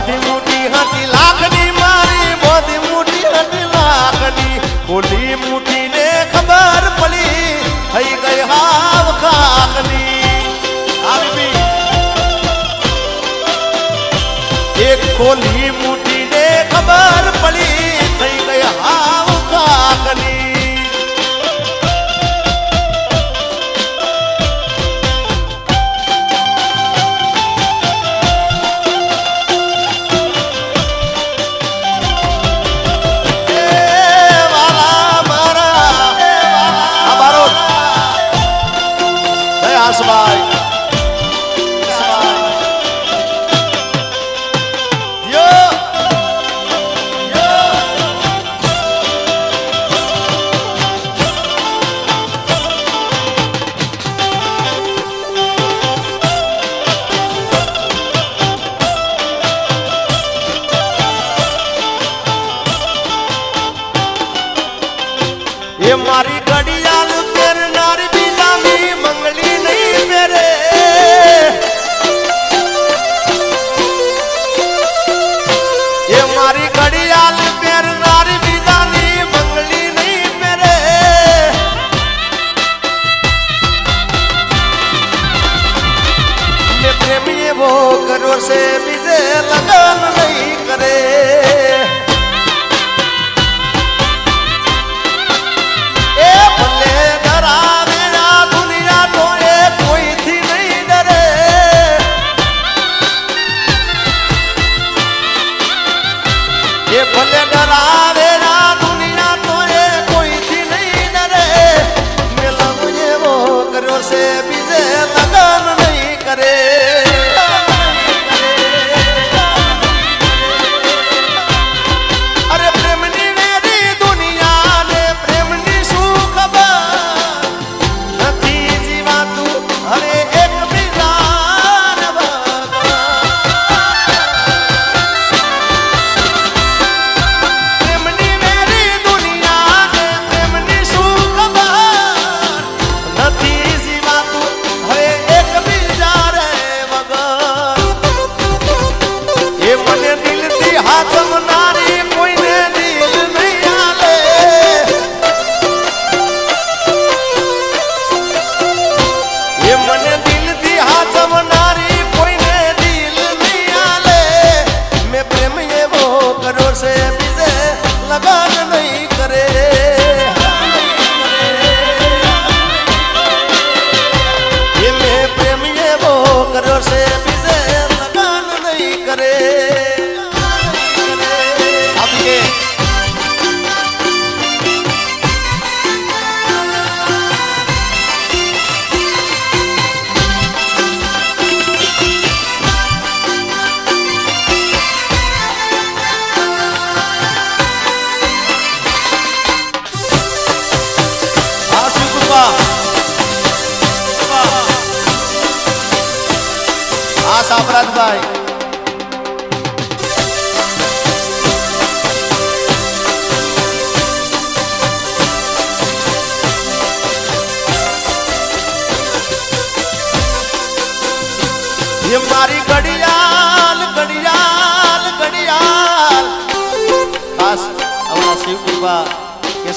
અરે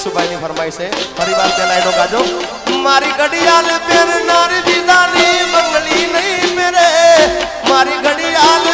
કેશુભાઈ ની ફરમાઈશ છે. ફરી વાર પેલા એનો ગાજો. મારી ઘડિયાળ પહેરનાર બીજાની મંગલી નહીં પહેરે. મારી ઘડિયાળ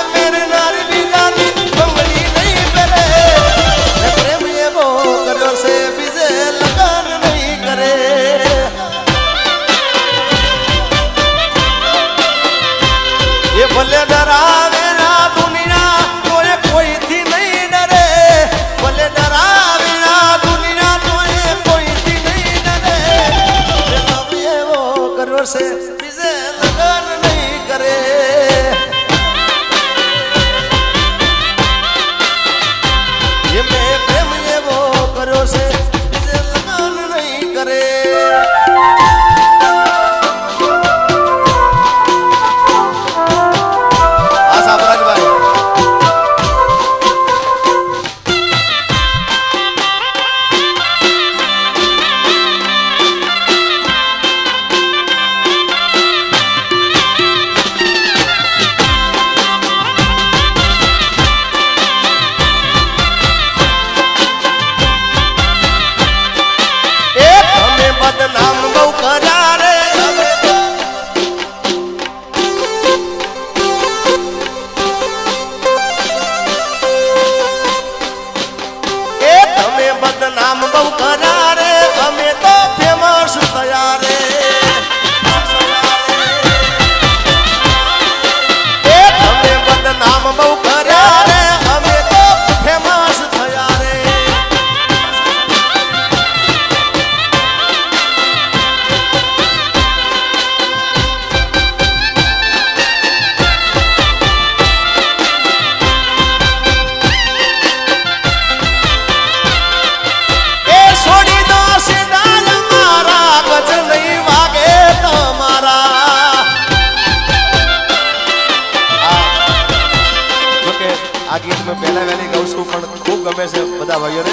ભાઈઓ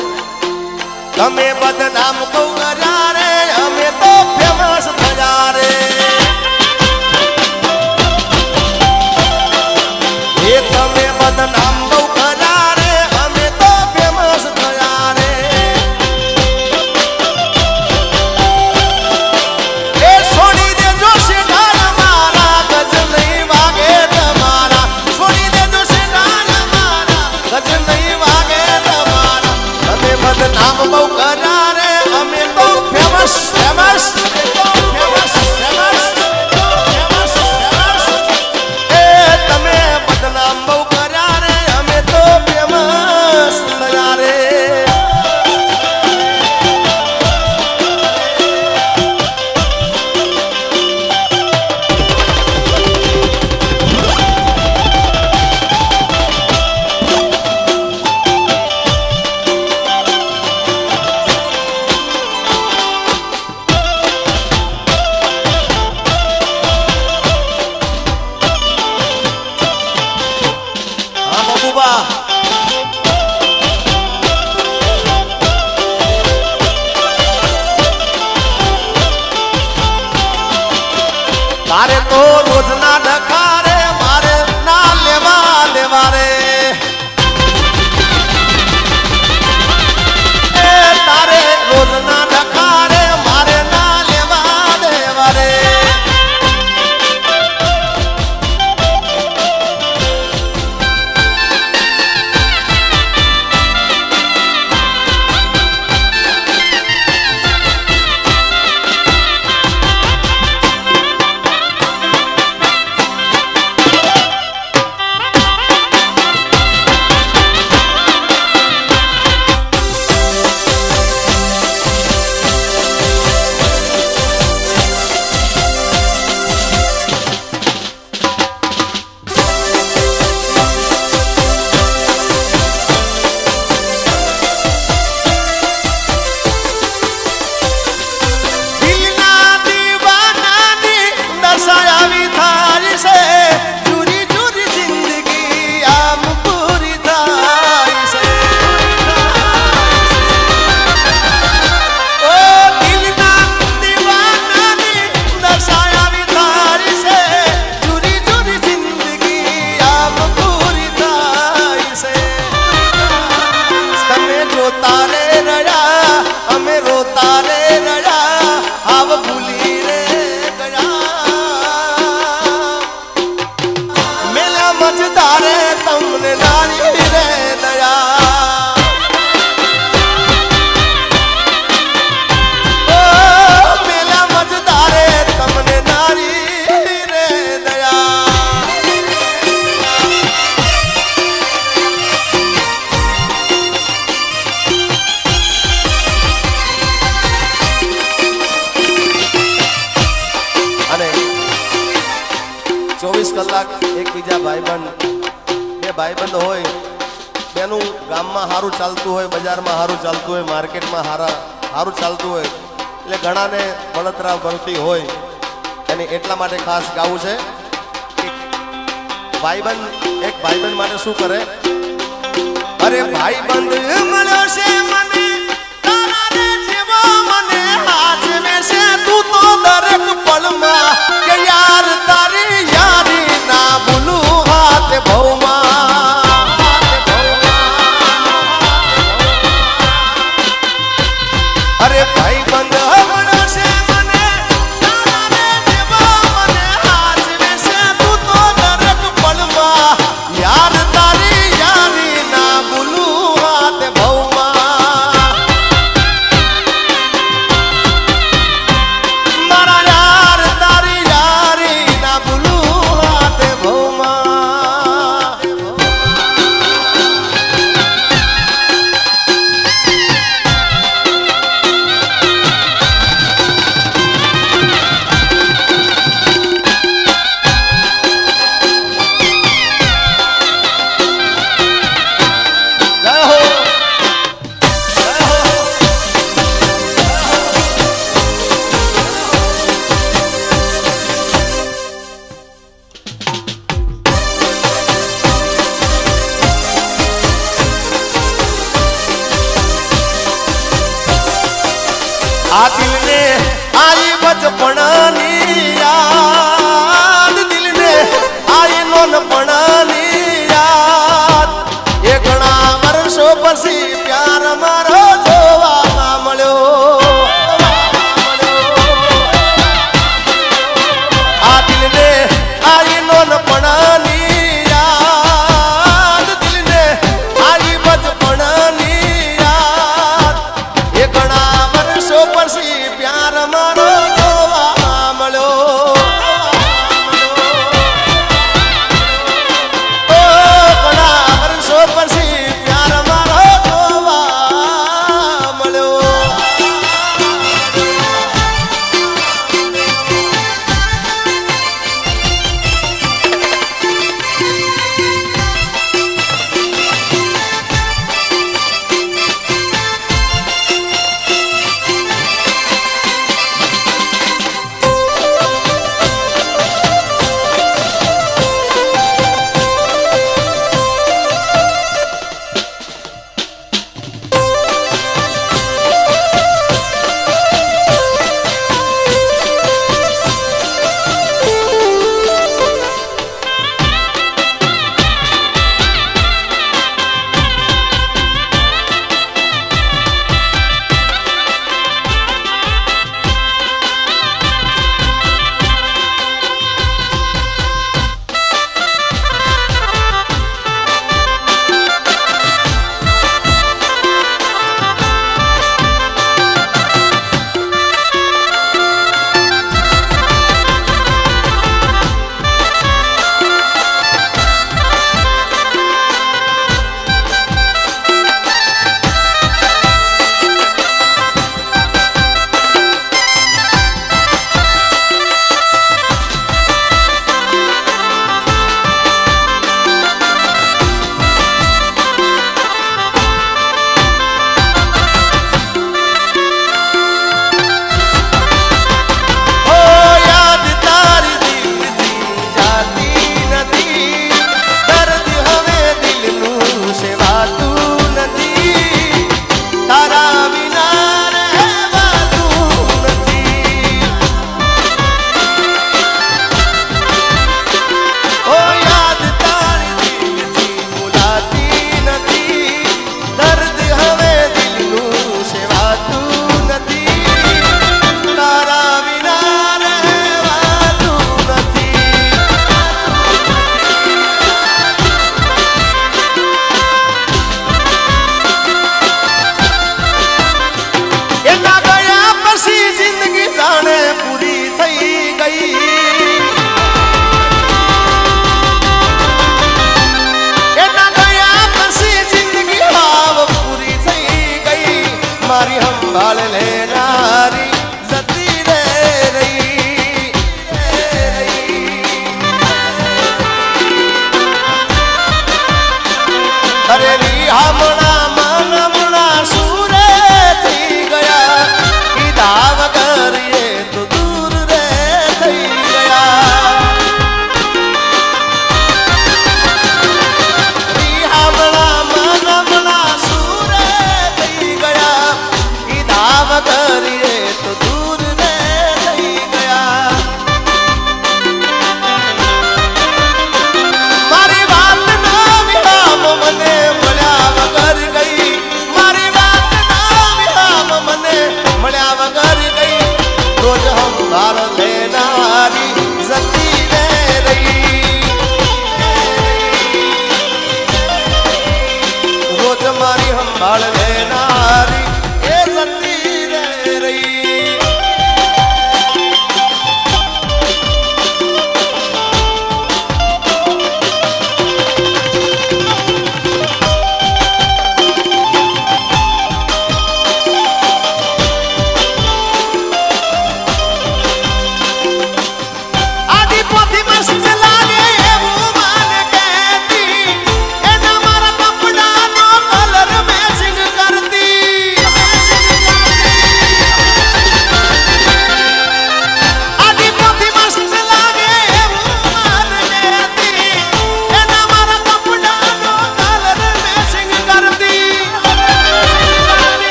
તમે બદનામ કહો Tava mal, cara. તો રોજના ડખા રે મારે ના લેવા લેવા રે. સારું ચાલતું હોય, બજારમાં સારું ચાલતું હોય, માર્કેટમાં સારા સારું ચાલતું હોય, એટલે ઘણાને બળતરા ભરતી હોય. એને એટલા માટે ખાસ ગાવું છે કે ભાઈબંધ એક ભાઈબંધ માટે શું કરે? અરે ભાઈબંધ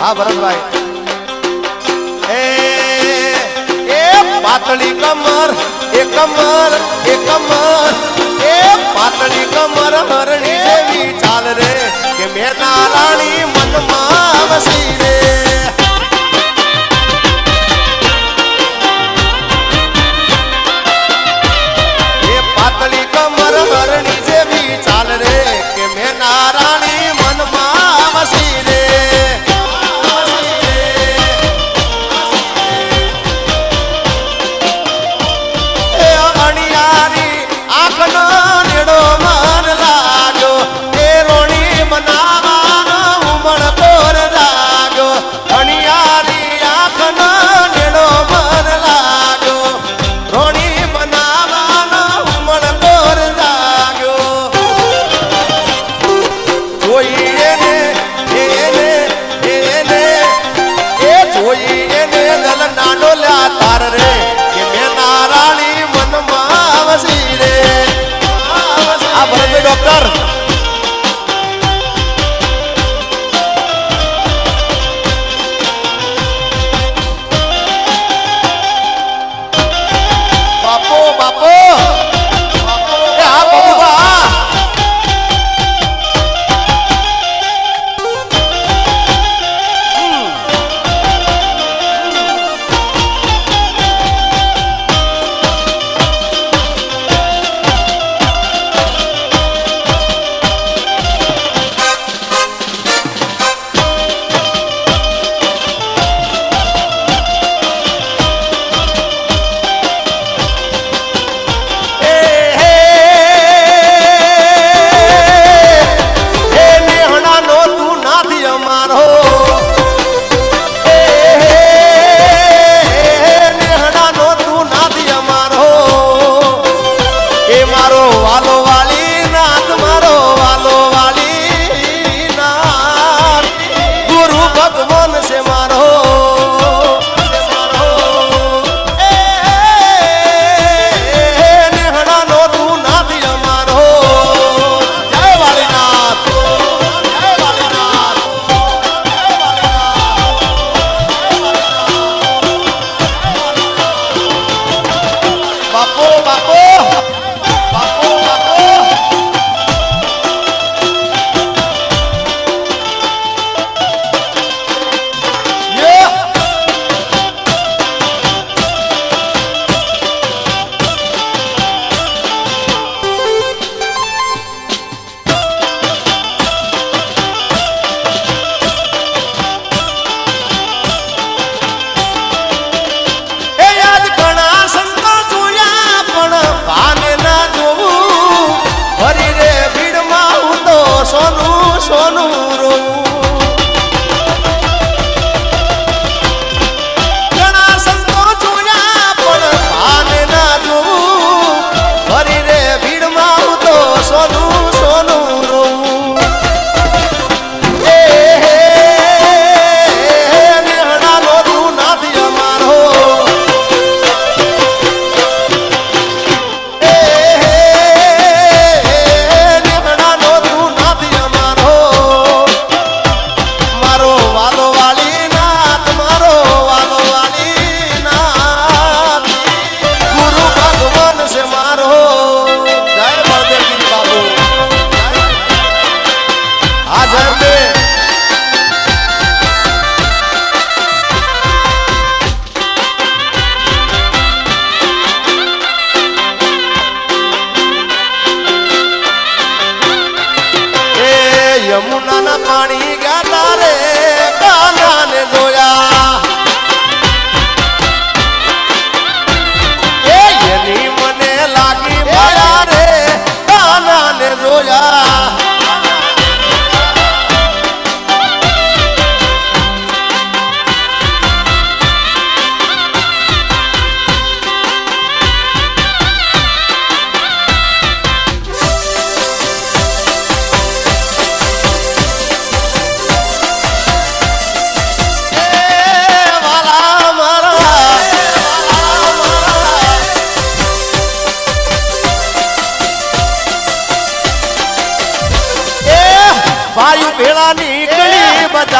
હા ભરતભાઈ એ પાતળી કમર, એ કમર એ કમર, એ પાતળી કમર હરણી જેવી ચાલ રે, કે મેના રાણી મનમાં વસી રે. પાતળી કમર હરણી જેવી ચાલ રે, કે મેના રાણી મનમાં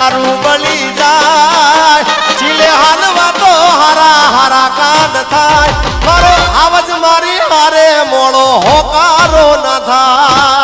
બજારું બળી જાય. ચીલે હાલવા તો હારા હારા કાંડ થાય. મારો આવજ મારી હારે મોળો હોકારો ન થાય.